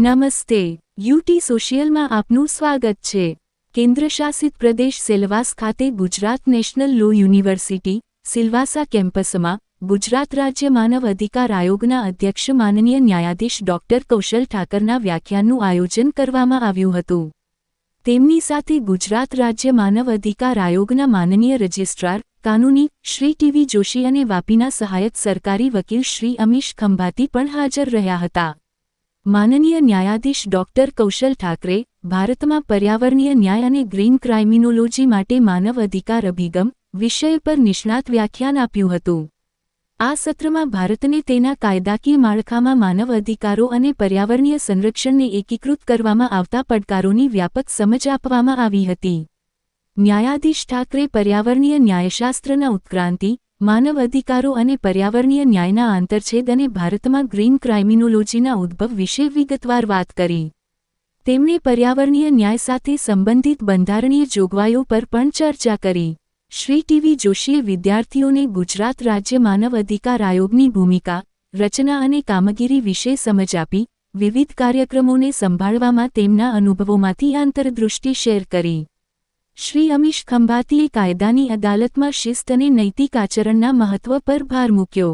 નમસ્તે યુટી સોશિયલમાં આપનું સ્વાગત છે. કેન્દ્રશાસિત પ્રદેશ સિલવાસ ખાતે Gujarat national law university, Silvassa કેમ્પસમાં, ગુજરાત રાજ્ય માનવ અધિકાર આયોગના અધ્યક્ષ માનનીય ન્યાયાધીશ ડોક્ટર કૌશલ ઠાકરના વ્યાખ્યાનનું આયોજન કરવામાં આવ્યું હતું. તેમની સાથે ગુજરાત રાજ્ય માનવ અધિકાર આયોગના માનનીય રજિસ્ટ્રાર, કાનૂની, શ્રી ટીવી જોશી અને વાપીના સહાયક સરકારી વકીલ શ્રી અમીશ ખંભાતી પણ હાજર રહ્યા હતા. માનનીય ન્યાયાધીશ ડોક્ટર કૌશલ ઠાકરે, ભારતમાં પર્યાવરણીય ન્યાય અને ગ્રીન ક્રાઇમિનોલોજી માટે માનવ અધિકાર અભિગમ વિષય પર નિષ્ણાત વ્યાખ્યાન આપ્યું હતું. આ સત્રમાં ભારતને તેના કાયદાકીય માળખામાં માનવ અધિકારો અને પર્યાવરણીય સંરક્ષણને એકીકૃત કરવામાં આવતા પડકારોની વ્યાપક સમજ આપવામાં આવી હતી. ન્યાયાધીશ ઠાકરે પર્યાવરણીય ન્યાયશાસ્ત્રના ઉત્ક્રાંતિ માનવ અધિકારો અને પર્યાવરણીય ન્યાયના આંતરછેદ અને ભારતમાં ગ્રીન ક્રાઇમિનોલોજીના ઉદ્ભવ વિશે વિગતવાર વાત કરી. તેમણે પર્યાવરણીય ન્યાય સાથે સંબંધિત બંધારણીય જોગવાઈઓ પર પણ ચર્ચા કરી. શ્રી ટીવી જોશીએ વિદ્યાર્થીઓને ગુજરાત રાજ્ય માનવ અધિકાર આયોગની ભૂમિકા, રચના અને કામગીરી વિશે સમજ આપી, વિવિધ કાર્યક્રમોને સંભાળવામાં તેમના અનુભવોમાંથી આંતરદૃષ્ટિ શેર કરી. શ્રી અમીશ ખંભાતીએ કાયદાની અદાલતમાં શિસ્ત અને નૈતિક આચરણના મહત્વ પર ભાર મૂક્યો.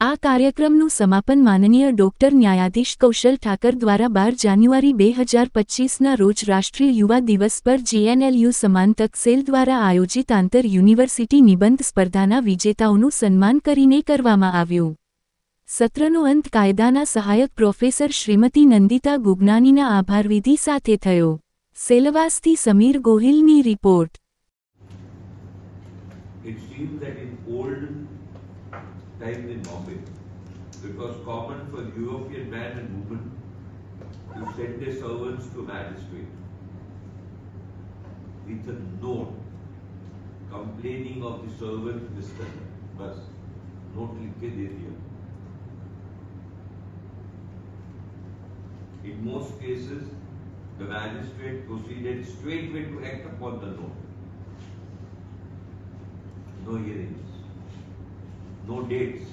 આ કાર્યક્રમનું સમાપન માનનીય ડોક્ટર ન્યાયાધીશ કૌશલ ઠાકર દ્વારા બાર જાન્યુઆરી બે હજાર પચ્ચીસના રોજ રાષ્ટ્રીય યુવા દિવસ પર જેએનએલયુ સમાન તક સેલ દ્વારા આયોજિત આંતર યુનિવર્સિટી નિબંધ સ્પર્ધાના વિજેતાઓનું સન્માન કરીને કરવામાં આવ્યું. સત્રનો અંત કાયદાના સહાયક પ્રોફેસર શ્રીમતી નંદિતા ગુગનાનીના આભારવિધિ સાથે થયો. સેલવાસથી Sameer ગોહિલની report It seems that in old times in Bombay, it was common for European man and woman to send their servants to magistrate with a note complaining of the servant's misconduct. बस note लिख के दे दिया In most cases, the magistrate proceeded straightway to act upon the law. No hearings, no dates.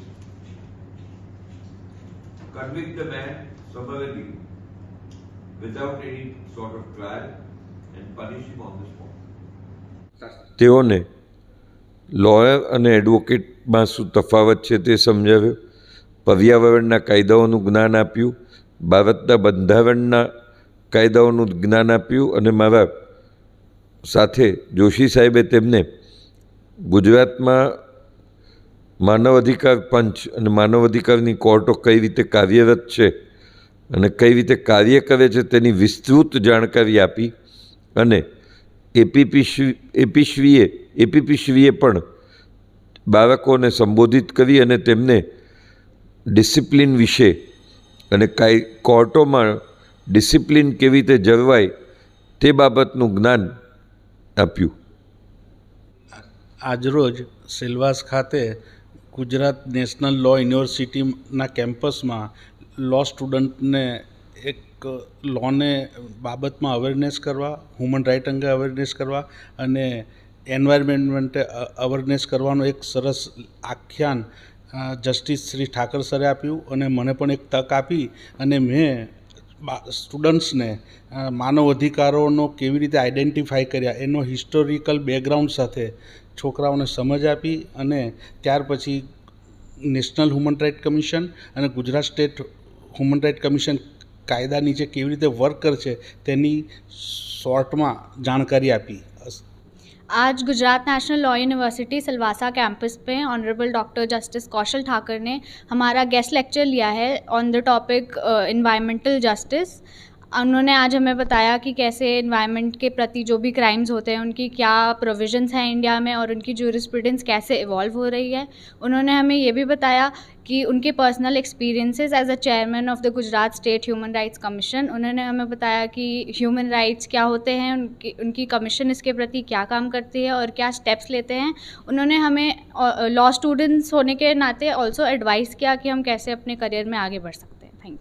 Convict the man summarily without any sort of trial and punish him on the spot. તેઓને lawyer અને એડવોકેટમાં શું તફાવત છે તે સમજાવ્યો પર્યાવરણના કાયદાઓનું જ્ઞાન આપ્યું ભારતના બંધારણના કાયદાઓનું જ્ઞાન આપ્યું અને મારા સાથે જોશી સાહેબે તેમને ગુજરાતમાં માનવ અધિકાર પંચ અને માનવ અધિકારની કોર્ટો કઈ રીતે કાર્યરત છે અને કઈ રીતે કાર્ય કરે છે તેની વિસ્તૃત જાણકારી આપી અને એપીપી શ્રી એપીશ્રીએ એપીપી શ્રીએ પણ બાળકોને સંબોધિત કરી અને તેમને ડિસિપ્લિન વિશે અને કાય, કોર્ટોમાં ડિસિપ્લિન કેવી રીતે જળવાય તે બાબતનું જ્ઞાન આપ્યું. આજરોજ સિલવાસ ખાતે ગુજરાત નેશનલ લો યુનિવર્સિટીના કેમ્પસમાં લો સ્ટુડન્ટને એક લોને બાબતમાં અવેરનેસ કરવા, હ્યુમન રાઇટ અંગે અવેરનેસ કરવા અને એન્વાયરમેન્ટ માટે અવેરનેસ કરવાનું એક સરસ આખ્યાન જસ્ટિસ શ્રી ઠાકર સરે આપ્યું અને મને પણ એક તક આપી અને મેં સ્ટુડન્ટ્સને માનવ અધિકારોનો કેવી રીતે આઈડેન્ટિફાય કર્યા, એનો હિસ્ટોરિકલ બેકગ્રાઉન્ડ સાથે છોકરાઓને સમજ આપી અને ત્યાર પછી નેશનલ હ્યુમન રાઇટ કમિશન અને Gujarat state human right commission કાયદા નીચે કેવી રીતે વર્ક કરશે તેની શોર્ટમાં જાણકારી આપી. आज Gujarat national law university Silvassa campus पे honourable doctor justice Kaushal Thakar ने हमारा गेस्ट लेक्चर लिया है on the topic environmental justice उन्होंने आज हमें बताया कि कैसे इन्वायरमेंट के प्रति जो भी क्राइम्स होते हैं, उनकी क्या प्रोविजंस हैं इंडिया में और उनकी जूरिस्प्रूडेंस कैसे इवॉल्व हो रही है। उन्होंने हमें ये भी बताया कि उनके personal experiences as a chairman of the Gujarat state human rights commission उन्होंने हमें बताया कि ह्यूमन राइट्स क्या होते हैं, उनकी उनकी कमीशन इसके प्रति क्या काम करती है और क्या स्टेप्स लेते हैं। उन्होंने हमें लॉ स्टूडेंट्स होने के नाते ऑल्सो एडवाइस किया कि हम कैसे अपने करियर में आगे बढ़ सकते हैं।